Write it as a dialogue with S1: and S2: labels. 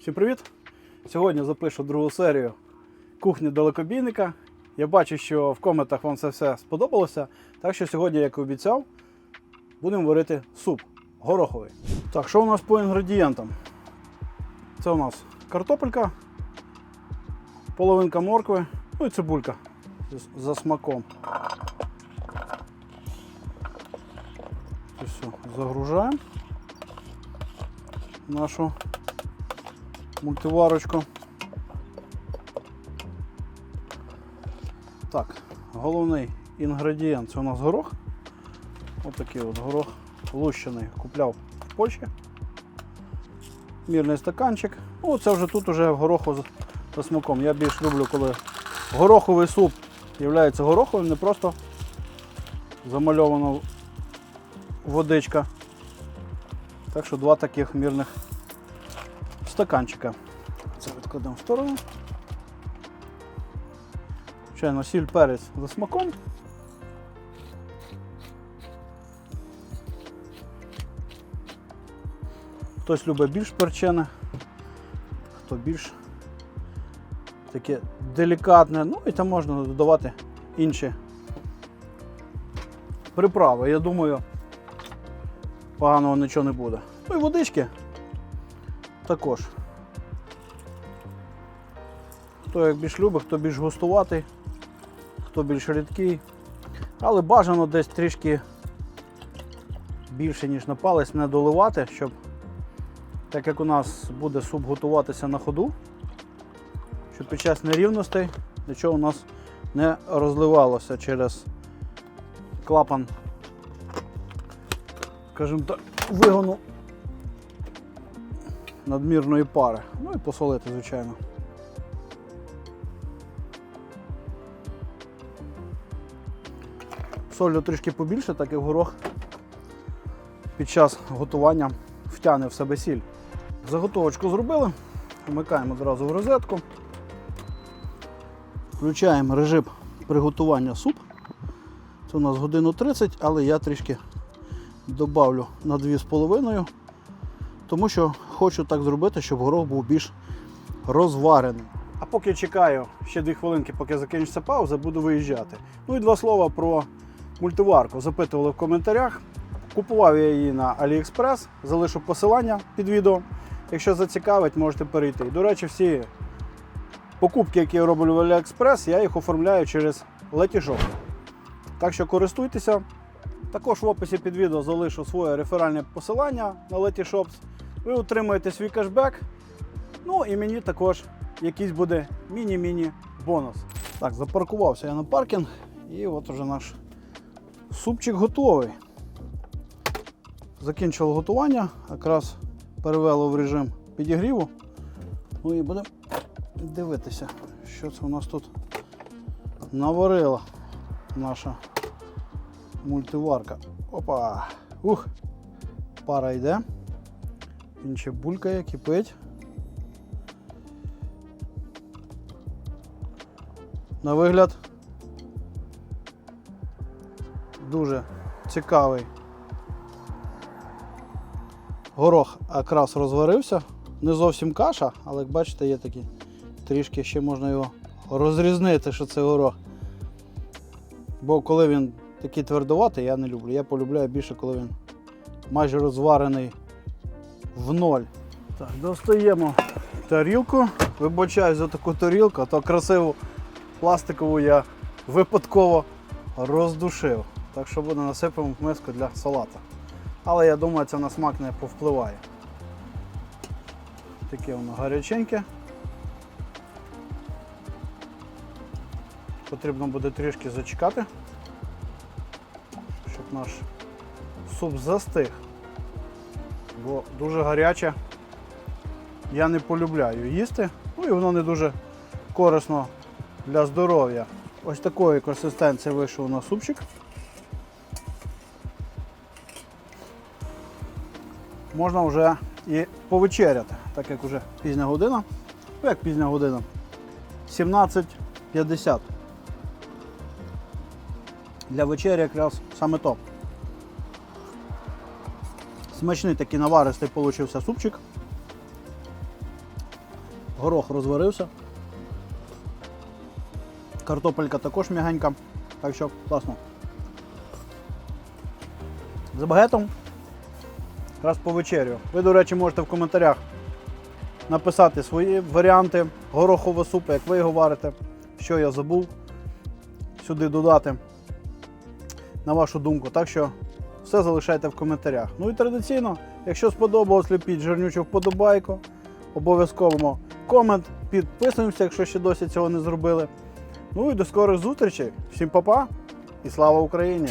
S1: Всім привіт! Сьогодні запишу другу серію кухні далекобійника. Я бачу, що в коментах вам це все сподобалося. Так що сьогодні, як і обіцяв, будемо варити суп гороховий. Так, що у нас по інгредієнтам? Це у нас картопелька, половинка моркви, ну і цибулька за смаком. Це все загружаємо нашу мультиварочку. Так, головний інгредієнт це у нас горох. Ось такий от горох лущений. Купляв в Польщі. Мірний стаканчик. Ну, це вже тут уже гороху за смаком. Я більш люблю, коли гороховий суп є гороховим, не просто замальована водичка. Так що два таких мірних стаканчика. Це відкладемо в сторону. Звичайно, сіль перець за смаком. Хтось любить більш перчене, хто більш таке делікатне. Ну і там можна додавати інші приправи. Я думаю, поганого нічого не буде. Ну і водички також. Хто як більш любить, хто більш густуватий, хто більш рідкий. Але бажано десь трішки більше, ніж на палець, не доливати, щоб так як у нас буде суп готуватися на ходу, щоб під час нерівностей нічого у нас не розливалося через клапан, скажімо так, вигону надмірної пари. Ну і посолити, звичайно. Солю трішки побільше, так як горох під час готування втягне в себе сіль. Заготовочку зробили, вмикаємо одразу в розетку. Включаємо режим приготування суп. Це у нас годину 30, але я трішки добавлю на 2,5, тому що хочу так зробити, щоб горох був більш розварений. А поки чекаю ще 2 хвилинки, поки закінчиться пауза, буду виїжджати. Ну і два слова про мультиварку. Запитували в коментарях. Купував я її на AliExpress, залишу посилання під відео. Якщо зацікавить, можете перейти. До речі, всі покупки, які я роблю в AliExpress, я їх оформляю через Letishop. Так що користуйтеся. Також в описі під відео залишу своє реферальне посилання на Letyshops. Ви отримаєте свій кешбек. Ну і мені також якийсь буде міні-міні бонус. Так, запаркувався я на паркінг і от уже наш супчик готовий. Закінчило готування, якраз перевело в режим підігріву. Ну і будемо дивитися, що це у нас тут наварила наша мультиварка. Опа! Ух! Пара йде. Він ще булькає, кипить. На вигляд дуже цікавий. Горох якраз розварився. Не зовсім каша, але як бачите, є такі трішки ще можна його розрізнити, що це горох. Бо коли він такий твердуватий, я не люблю. Я полюбляю більше, коли він майже розварений в ноль. Так, достаємо тарілку. Вибачаю за таку тарілку, а то красиву пластикову я випадково роздушив. Так що буде насипаємо миску для салата. Але я думаю, це на смак не повпливає. Таке воно гаряченьке. Потрібно буде трішки зачекати, щоб наш суп застиг. Бо дуже гаряче я не полюбляю їсти, ну і воно не дуже корисно для здоров'я. Ось такої консистенції вийшов у нас супчик. Можна вже і повечеряти, так як вже пізня година. Ну як пізня година? 17.50. Для вечері якраз саме то. Смачний такий наваристий получився супчик. Горох розварився. Картопелька також м'ягенька. Так що класно. За багетом раз по вечерю. Ви, до речі, можете в коментарях написати свої варіанти горохового супу, як ви його варите, що я забув сюди додати. На вашу думку. Так що все залишайте в коментарях. Ну і традиційно, якщо сподобалось, ліпіть жирнючу вподобайку. Обов'язково комент, підписуємося, якщо ще досі цього не зробили. Ну і до скорих зустрічей. Всім па-па і слава Україні!